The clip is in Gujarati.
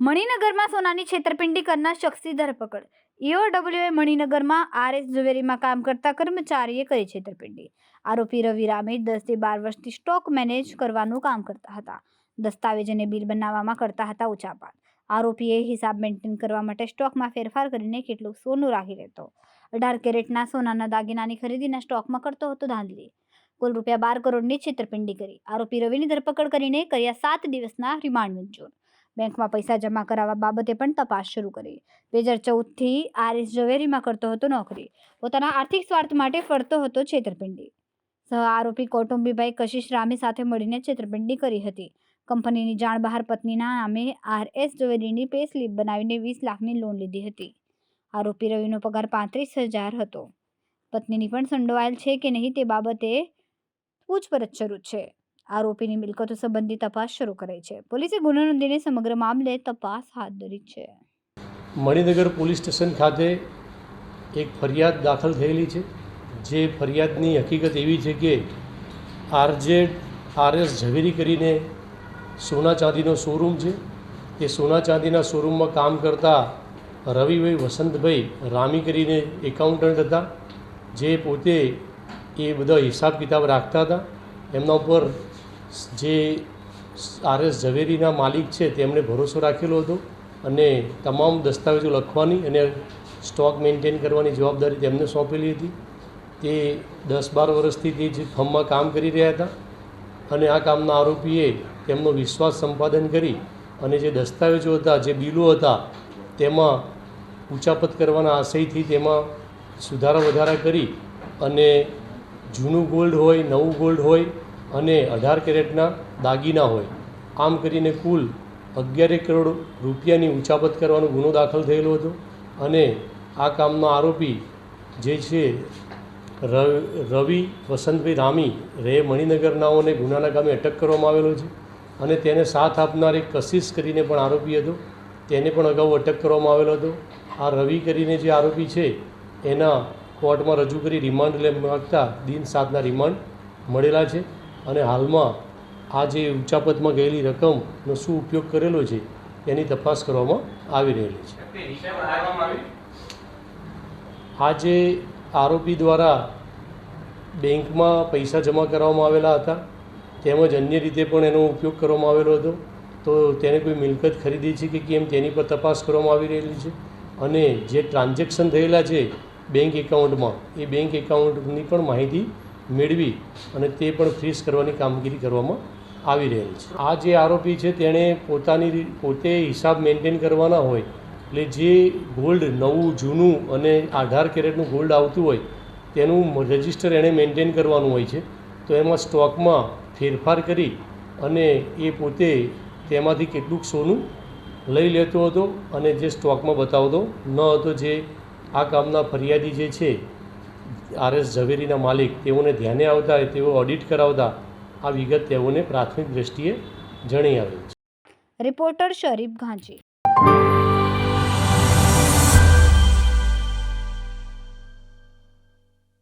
મણિનગરમાં સોનાની છેતરપિંડી કરનાર શખ્સની ધરપકડ. ઈઓડબ્લ્યુએ મણિનગરમાં આરએસ ઝવેરીમાં કામ કરતા કર્મચારીએ કરી છેતરપિંડી. આરોપી રવિ રામે દસથી બાર વર્ષથી સ્ટોક મેનેજ કરવાનું કામ કરતા હતા. દસ્તાવેજ અને બિલ બનાવવામાં કરતા હતા ઉચાપાત આરોપીએ હિસાબ મેન્ટેન કરવા માટે સ્ટોકમાં ફેરફાર કરીને કેટલું સોનું રાખી લેતો. અઢાર કેરેટના સોનાના દાગીનાની ખરીદીના સ્ટોકમાં કરતો હતો ધાંધલી. કુલ રૂપિયા બાર કરોડની છેતરપિંડી કરી. આરોપી રવિની ધરપકડ કરીને કર્યા સાત દિવસના રિમાન્ડ મંજૂર બેંકમાં પૈસા જમા કરાવવા બાબતે પણ તપાસ શરૂ કરી. બે હજાર ચૌદથી આરએસ ઝવેરીમાં કરતો હતો નોકરી. પોતાના આર્થિક સ્વાર્થ માટે ફરતો હતો છેતરપિંડી. સહ આરોપી કૌટુંબીભાઈ કશિશ રામે સાથે મળીને છેતરપિંડી કરી હતી. કંપનીની જાણ બહાર પત્નીના નામે આરએસ ઝવેરીની પે સ્લીપ બનાવીને વીસ લાખની લોન લીધી હતી. આરોપી રવિનો પગાર પાંત્રીસ હજાર હતો. પત્નીની પણ સંડોવાયેલ છે કે નહીં તે બાબતે પૂછપરછ શરૂ છે. આરોપીની મિલકતો સંબંધી તપાસ શરૂ કરાઈ છે. પોલીસે ગુનો નોંધીને સમગ્ર મામલે તપાસ હાથ ધરી છે. મણિનગર પોલીસ સ્ટેશન ખાતે એક ફરિયાદ દાખલ થયેલી છે. જે ફરિયાદની હકીકત એવી છે કે આરજેડ આરએસ ઝવેરી કરીને સોના ચાંદીનો શોરૂમ છે. એ સોના ચાંદીના શોરૂમમાં કામ કરતા રવિભાઈ વસંતભાઈ રામી કરીને એકાઉન્ટન્ટ હતા. જે પોતે એ બધા હિસાબ કિતાબ રાખતા હતા. એમના ઉપર જે આરએસ ઝવેરીના માલિક છે, તેમણે ભરોસો રાખેલો હતો અને તમામ દસ્તાવેજો લખવાની અને સ્ટોક મેન્ટેન કરવાની જવાબદારી તેમને સોંપેલી હતી. તે દસ બાર વર્ષથી તે જે ફર્મમાં કામ કરી રહ્યા હતા અને આ કામના આરોપીએ તેમનો વિશ્વાસ સંપાદન કરી અને જે દસ્તાવેજો હતા, જે બિલો હતા, તેમાં ઉચાપત કરવાના આશયથી તેમાં સુધારા વધારા કરી અને જૂનું ગોલ્ડ હોય, નવું ગોલ્ડ હોય અને અઢાર કેરેટના દાગીના હોય. આમ કરીને કુલ અગિયારેક કરોડ રૂપિયાની ઉછાપત કરવાનો ગુનો દાખલ થયેલો હતો અને આ કામનો આરોપી જે છે રવિ વસંતભાઈ રામી રે મણિનગરનાઓને ગુનાના કામે અટક કરવામાં આવેલો છે અને તેને સાથ આપનાર એક કશિશ કરીને પણ આરોપી હતો. તેને પણ અગાઉ અટક કરવામાં આવેલો હતો. આ રવિ કરીને જે આરોપી છે એના કોર્ટમાં રજૂ કરી રિમાન્ડ લે, માગતા દિન સાતના રિમાન્ડ મળેલા છે. અને હાલમાં આ જે ઉચાપતમાં ગયેલી રકમનો શું ઉપયોગ કરેલો છે, એની તપાસ કરવામાં આવી રહેલી છે. આ જે આરોપી દ્વારા બેંકમાં પૈસા જમા કરાવવામાં આવેલા હતા, તેમજ અન્ય રીતે પણ એનો ઉપયોગ કરવામાં આવેલો હતો, તો તેને કોઈ મિલકત ખરીદી છે કે કેમ તેની પર તપાસ કરવામાં આવી રહેલી છે. અને જે ટ્રાન્ઝેક્શન થયેલા છે બેંક એકાઉન્ટમાં, એ બેંક એકાઉન્ટની પણ માહિતી મેળવી અને તે પણ ફ્રીઝ કરવાની કામગીરી કરવામાં આવી રહેલી છે. આ જે આરોપી છે, તેણે પોતાની પોતે હિસાબ મેન્ટેન કરવાના હોય, એટલે જે ગોલ્ડ નવું, જૂનું અને અઢાર કેરેટનું ગોલ્ડ આવતું હોય, તેનું રજિસ્ટર એણે મેન્ટેન કરવાનું હોય છે. તો એમાં સ્ટોકમાં ફેરફાર કરી અને એ પોતે તેમાંથી કેટલુંક સોનું લઈ લેતો હતો અને જે સ્ટોકમાં બતાવતો ન હતો, જે આ કામના ફરિયાદી જે છે આરએસ ઝવેરીના માલિક તેઓને ધ્યાને આવતા તેઓ ઓડિટ કરાવતા આ વિગત તેઓને પ્રાથમિક દ્રષ્ટિએ જણી આવેલ છે. રિપોર્ટર શરીફ ઘાંચી